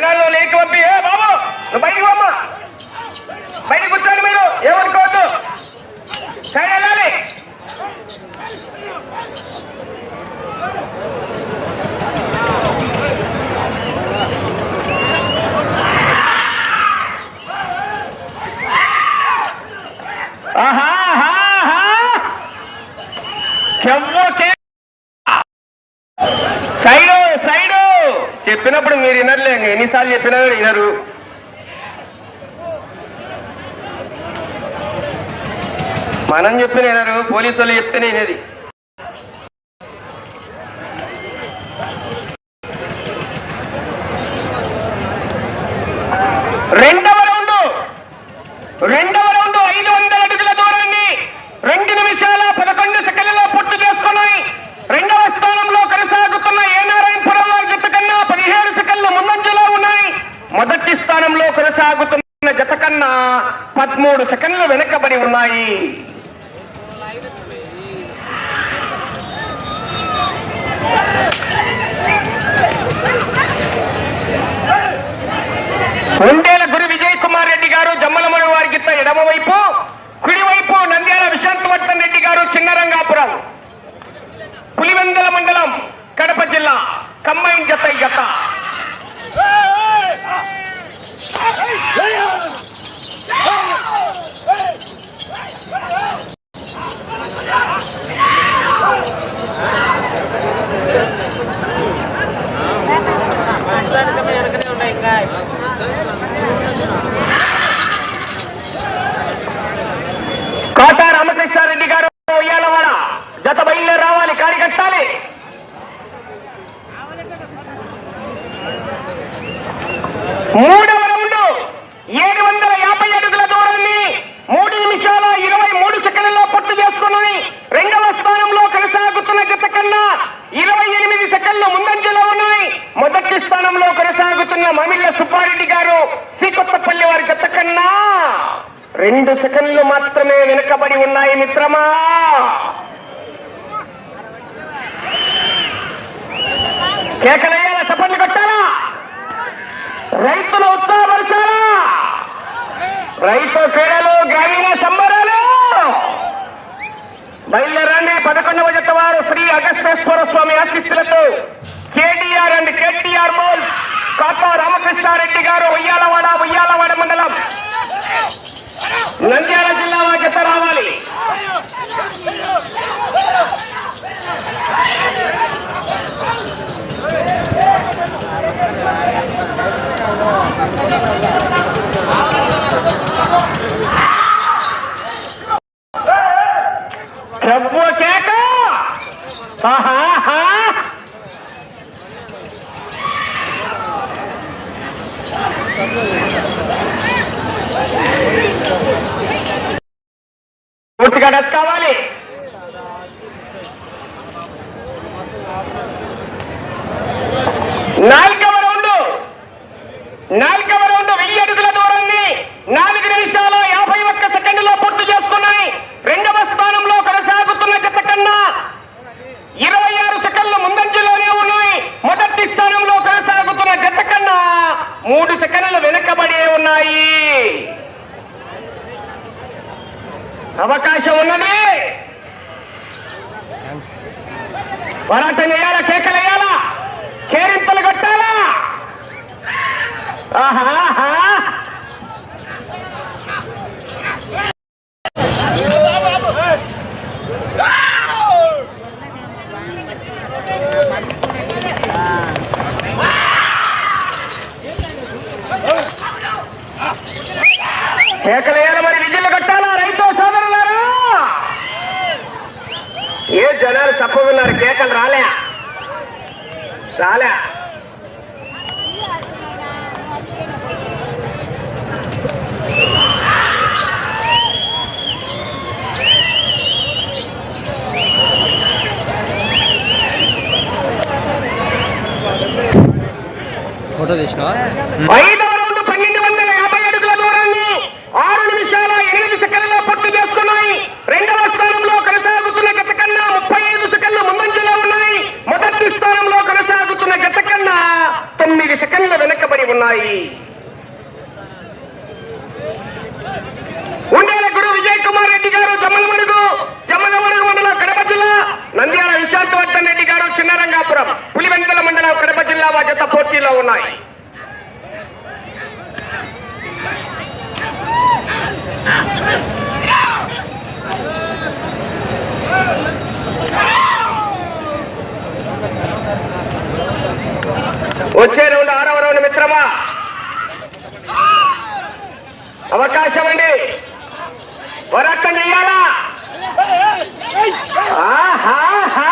జనాల్లో లేకి పంపి ఏ బాబు బయటికి మనం చెప్తే నేనరు పోలీసు వాళ్ళు చెప్తే ఉండేల గురు విజయ్ కుమార్ రెడ్డి గారు జమ్మలమూడి వారికి ఎడమవైపు కుడివైపు నంద్యాల విశాంతవర్ధన్ రెడ్డి గారు చిన్నరంగాపురం. పులివెందల మండలం కడప జిల్లా కంబైన్ జత జత. Hey! బయలుదేరండి పదకొండవ జత వారు శ్రీ అగస్తేశ్వర స్వామి ఆశిస్తులతో కేటీఆర్ అండ్ కేటీఆర్ మోల్ కాపా రామకృష్ణారెడ్డి గారు ఉయ్యాలవాడ ఉయ్యాలవాడ మండలం నంద్యాల జిల్లా జత రావాలి Yes. డబ్బు కేక పూర్తిగా డెస్కాల ஆஹா. పూర్తి చేసుకున్నాయి. రెండవ స్థానంలో కొనసాగుతున్న గత కన్నా ముప్పై ఐదు సెకండ్లు ముందంజలో ఉన్నాయి. మొదటి స్థానంలో కొనసాగుతున్న గత కన్నా తొమ్మిది సెకండ్లు వెనకబడి ఉన్నాయి. ఉండేల గురు విజయ్ కుమార్ రెడ్డి గారు జమ్మలమడుగు జమ్మలమడుగు మండలం కడప జిల్లా నంద్యాల విశాంతవర్ధన్ రెడ్డి గారు చిన్నరంగాపురం. జిల్లా బాధ్యత పోటీలో ఉన్నాయి వచ్చే రౌండ్ ఆరవ రౌండ్ మిత్రమా అవకాశం అండి పోరాటం చెయ్యాలా ఆహాహా.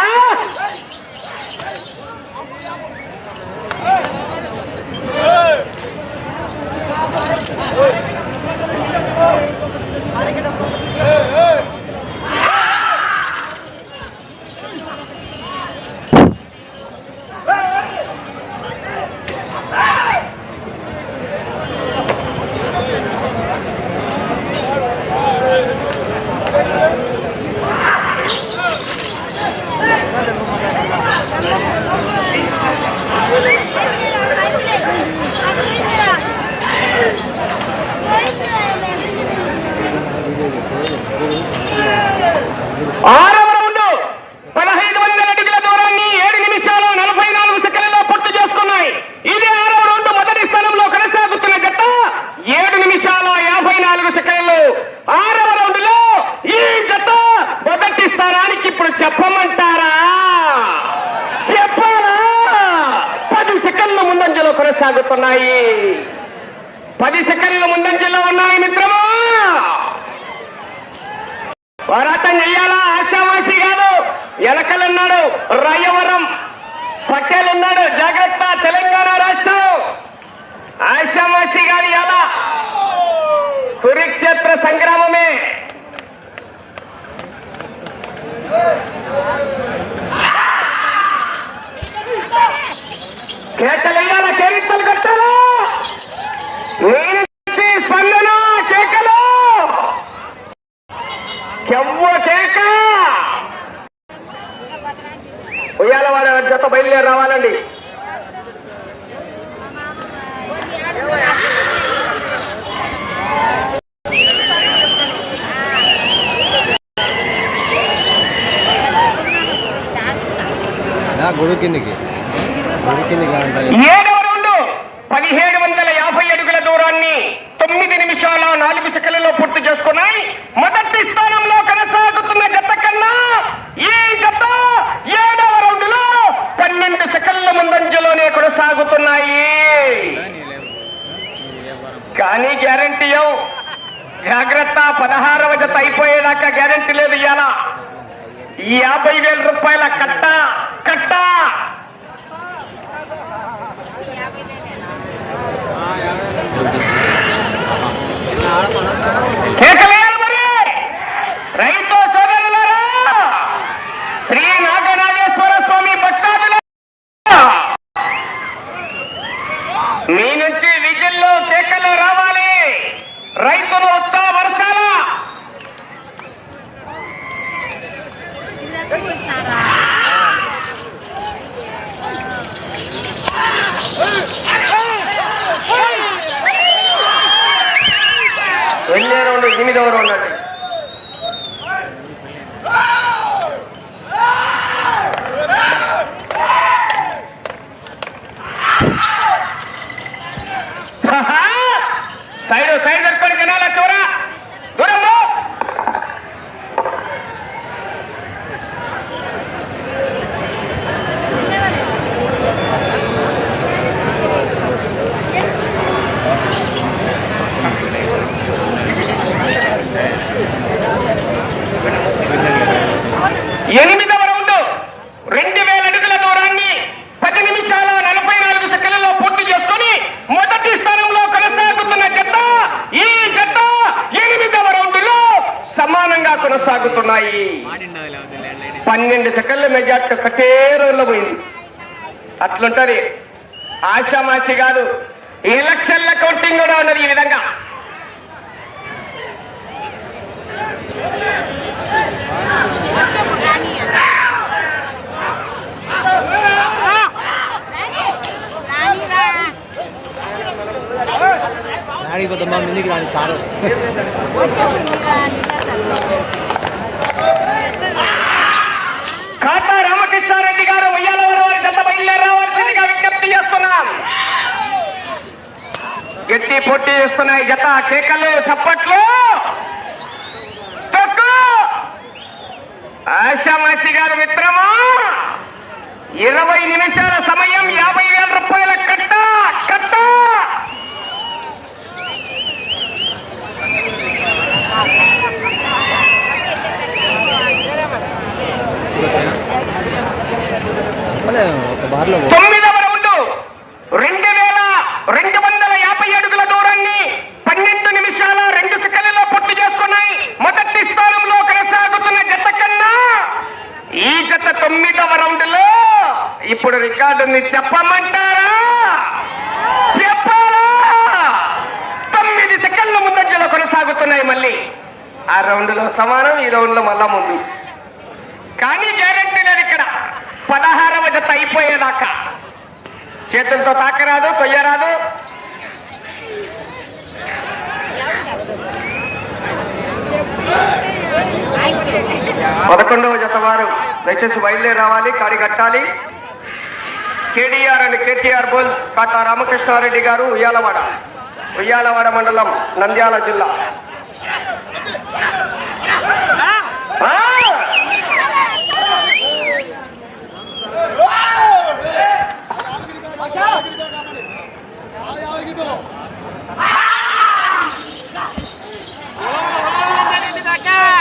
ఆరవ రౌండ్ పదహైదు వందల అడుగుల దూరాన్ని ఏడు నిమిషాలు నలభై నాలుగు సెకండ్లలో పూర్తి చేసుకున్నాయి ఇదే ఆరవ రౌండ్ మొదటి స్థానంలో కొనసాగుతున్న జత ఏడు నిమిషాల యాభై నాలుగు సెకండ్లు ఆరవ రౌండ్లో ఈ జత మొదటి స్థానానికి ఇప్పుడు చెప్పమంటారా చెప్పాలా పది సెకండ్ల కొనసాగుతున్నాయి. పది సెకండ్ల ముందంజలో ఉన్నాయి మిత్రమా? పోరాటం చెయ్యాలా? ఆశావాసి కాదు. ఎలకలున్నాడు. రాయవరం పటేల్ ఉన్నాడు జాగ్రత్త తెలంగాణ రాష్ట్రం. ఆశావాసి కాదు ఎలా కురుక్షేత్ర సంగ్రామమే. కేకలెయ్యాలా కేరిత్తలు కట్టారు నేను స్పందన కేకలు? చెవ్వ కేక? ఉయ్యాల వాడి జత బయలుదేరి రావాలండి. నా గొడుగు కిందికి. ఏడవ రౌండ్ పదిహేడు వందల యాభై అడుగుల దూరాన్ని తొమ్మిది నిమిషాల నాలుగు సెకండ్లలో పూర్తి చేసుకున్నాయి. మొదటి స్థానంలో కొనసాగుతున్న జత కన్నా ఈ జత ఏడవ రౌండ్లో పన్నెండు సెకండ్ల ముందంజలోనే కొనసాగుతున్నాయి. కానీ గ్యారంటీ జాగ్రత్త పదహారవ జత అయిపోయేదాకా గ్యారంటీ లేదు ఇవాళ యాభై వేల రూపాయల కట్ట కట్ట కేకలేయాలి మరి రైతు సోదరులారా శ్రీ నాగరాజేశ్వర స్వామి భక్తాదులు మీ నుంచి విజిల్లో కేకలు రావాలి రైతులు ఉత్సాహ వర్షాల వెళ్ళే రౌండ్ ఎనిమిదవ రౌండ్ అండి. రెండు వేల అడుగుల దూరాన్ని పది నిమిషాల నలభై నాలుగు సెకండ్లలో పూర్తి చేసుకుని మొదటి స్థానంలో కొనసాగుతున్న జత ఈ జత ఎనిమిదవ రౌండ్లో సమానంగా కొనసాగుతున్నాయి. పన్నెండు సెకండ్ల మెజార్టీ ఒకటే రోజులో పోయింది. అట్లుంటది. ఆశామాషి కాదు ఎలక్షన్ల కౌంటింగ్ కూడా ఉన్నది ఈ విధంగా. ఆడికి పోతామా ముందుకు రాని చాలు. ఖాతా రామకృష్ణారెడ్డి గారు ఉయ్యాలవారి వారి జత బయలుదేరవలసిందిగా విజ్ఞప్తి చేస్తున్నాం. గట్టి పొట్టి చేస్తున్నాయి జత కేకలు చప్పట్లు. తొక్కు. ఆశామాసి గారు మిత్రమా? ఇరవై నిమిషాల సమయం యాభై వేల రూపాయల కట్ట కట్ట సుగతయా చెప్పలే ఒక బార్లో పో. తొమ్మిదవ రౌండ్ రెండు వేల రెండు వందల యాభై అడుగుల దూరాన్ని పన్నెండు నిమిషాల రెండు సెకండ్లలో పూర్తి చేసుకున్నాయి. మొదటి స్థానంలో కొనసాగుతున్న జత కన్నా ఈ జత తొమ్మిదవ రౌండ్లో ఇప్పుడు రికార్డుని చెప్పమంటారా? చెప్పాలా? తొమ్మిది సెకండ్ల ముందంజలో కొనసాగుతున్నాయి మళ్ళీ. ఆ రౌండ్లో సమానం ఈ రౌండ్లో మళ్ళా ముందు కానీ గ్యారెంటీ లేదు ఇక్కడ పదహారవ జత అయిపోయేదాకా చేతులతో తాకరాదు కొయ్యరాదు. పదకొండవ జత వారు దయచేసి బయలుదేరి రావాలి కాడి కట్టాలి. కేడీఆర్ అండ్ కేటీఆర్ బోల్స్ కాటా రామకృష్ణారెడ్డి గారు ఉయ్యాలవాడ. ఉయ్యాలవాడ మండలం నంద్యాల జిల్లా ఆ!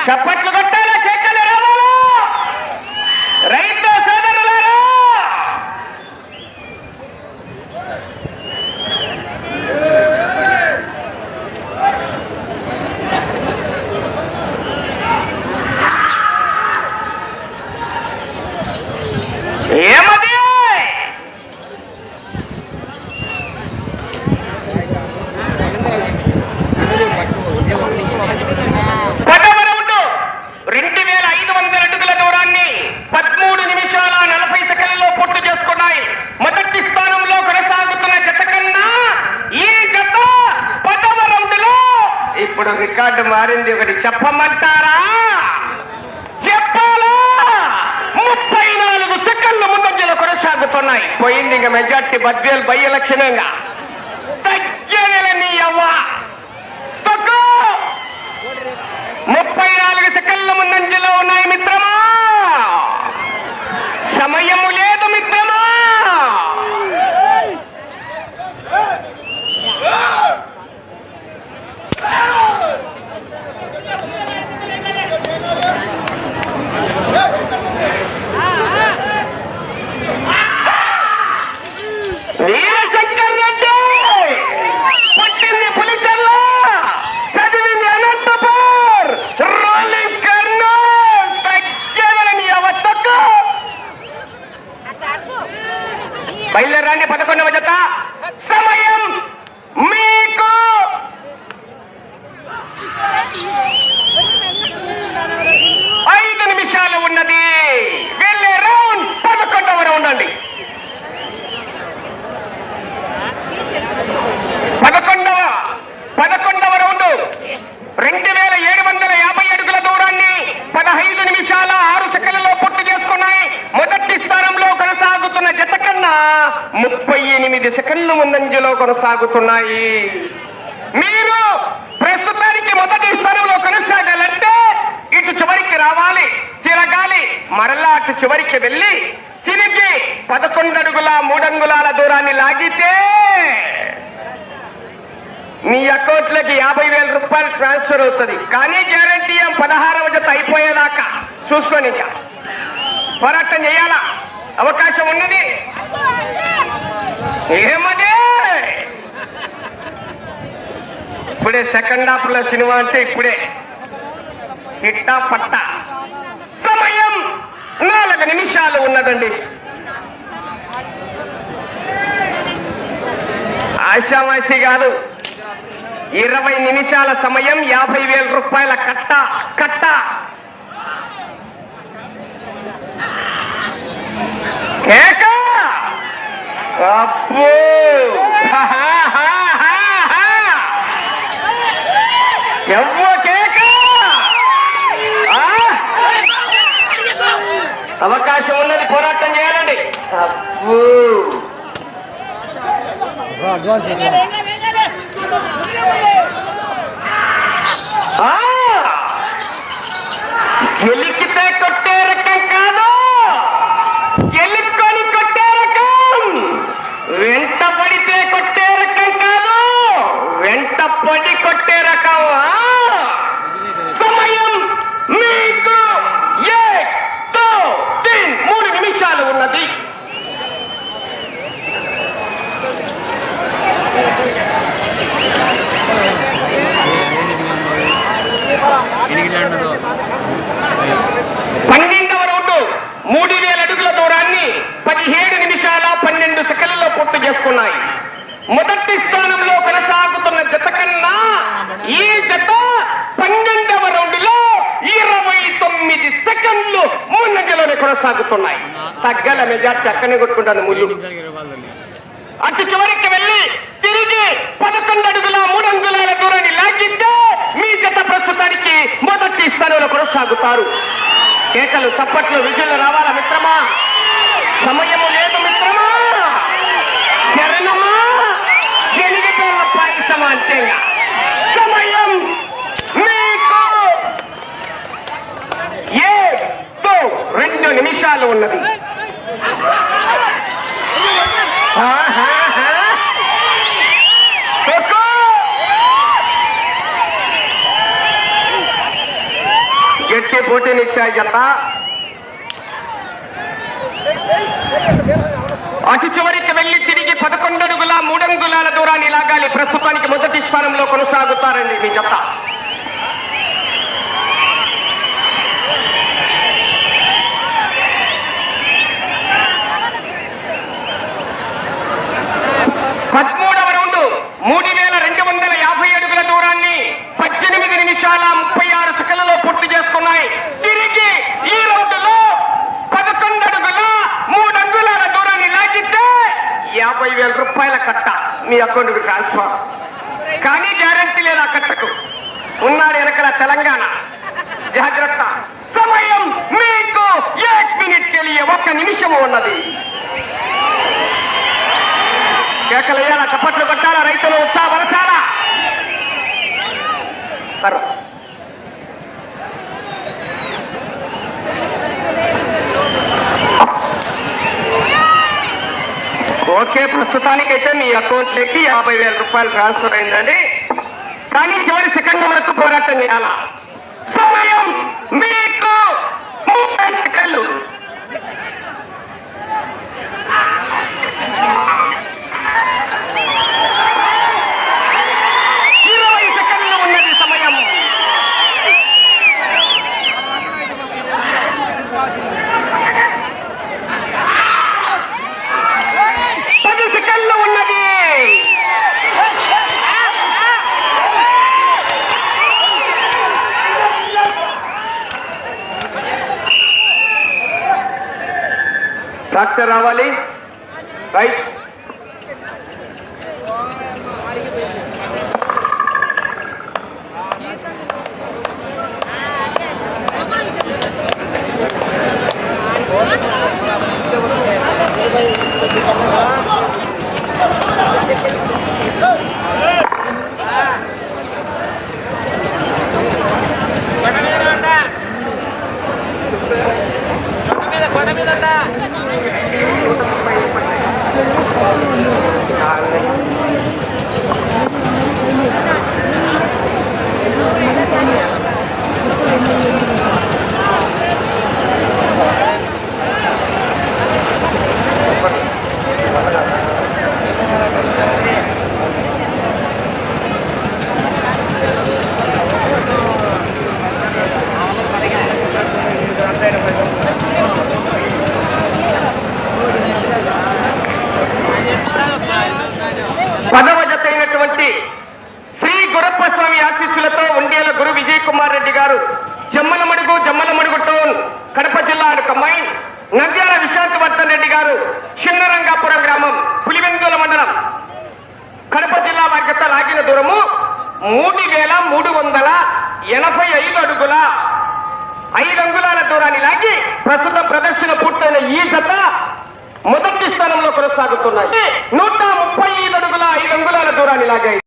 చప్పట్లు కొనసాగుతున్నాయి. మీరు ప్రస్తుతానికి మొదటి స్థానంలో కొనసాగాలంటే ఇటు చివరికి రావాలి తిరగాలి మరలా అటు చివరికి వెళ్ళి తిరిగి పదకొండు అడుగుల మూడంగుళాల దూరాన్ని లాగితే మీ అకౌంట్లకి యాభై వేల రూపాయలు ట్రాన్స్ఫర్ అవుతుంది. కానీ గ్యారంటీ ఏం? పదహారవ జత అయిపోయేదాకా. చూసుకొని పోరాటం చేయాలా? అవకాశం ఉన్నది? ఏమదే? ఇప్పుడే సెకండ్ హాఫ్లో సినిమా అంటే ఇప్పుడే. ఇట్టా పట్ట. సమయం నాలుగు నిమిషాలు ఉన్నదండి. ఆశామాసి కాదు ఇరవై నిమిషాల సమయం యాభై వేల రూపాయల కట్ట కట్ట. కేక! అబ్బో హా, హా, హా, హా, హా. ఎవ్వ కేక ఆ? అవకాశం ఉన్నది పోరాటం చేయాలండి గెలికితే కొట్టే రకం కాదు గెలుక్కొని కొట్టే రకం వెంట పడితే కొట్టే రకం కాదు వెంట పడి కొట్టే రకం ఆ! సమయం మీకు ఏక్, దో, తీన్, మూడు నిమిషాలు ఉన్నది ఎనిమిది పన్నెండవ రౌండ్ మూడు వేల అడుగుల దూరాన్ని పదిహేడు నిమిషాల పన్నెండు సెకండ్లలో పూర్తి చేసుకున్నాయి. మొదటి స్థానంలో కొనసాగుతున్న జత కన్నా ఈ జత పన్నెండవ రౌండ్లో ఇరవై తొమ్మిది సెకండ్లు ముందంజలోనే కొనసాగుతున్నాయి. తగ్గల మెజార్టీ అక్కడనే కొట్టుకుంటాను ముళ్ళు. అటు చివరికి వెళ్ళి తిరిగి పదకొండు అడుగుల మూడు అంగుళాల దూరాన్ని లాగిస్తే మీ జత ప్రస్తుతానికి మొదటి స్థానంలో కొనసాగుతారు. కేకలు చప్పట్లు విజులు రావాలా మిత్రమా? సమయము లేదు మిత్రమా శరణమా శనిగిపోయిన అంటే సమయం మీకు ఏ రెండు నిమిషాలు ఉన్నది. ఆహాహా. గట్టి పోటీనిచ్చాయి జత. అటు చివరికి అడుగుల మూడంగుళాల దూరాన్ని లాగాలి. ప్రస్తుతానికి మొదటి స్థానంలో కొనసాగుతారండి మీ జత. పదమూడవ రౌండ్ మూడు వేల రెండు వందల యాభై అడుగుల దూరాన్ని పద్దెనిమిది నిమిషాల ముప్పై ఆరు సెకండ్లలో పూర్తి చేసుకున్నాయి తిరిగి ఈ రౌండ్లో పదకొండు అడుగుల మూడు అంగుళాల దూరాన్ని లాగితే యాభై వేల రూపాయల కట్ట మీ అకౌంట్కి ట్రాన్స్ఫర్ కానీ గ్యారంటీ లేదు ఆ కట్టకు. ఉన్నాడు వెనకల తెలంగాణ. జాగ్రత్త. సమయం మీకు ఏక్ మినిట్ తెలియ ఒక్క నిమిషం ఉన్నది. కేకలేయాల చప్పట్లు కొట్టాలా? రైతులు ఉత్సాహపరచాలా? సరే. ఓకే ప్రస్తుతానికైతే మీ అకౌంట్లోకి యాభై వేల రూపాయలు ట్రాన్స్ఫర్ అయిందండి. కానీ చివరి సెకండ్ వరకు పోరాటం చేయాల? సమయం మీకు ముప్పై సెకండ్లు. ่ะ మొదటి స్థానంలో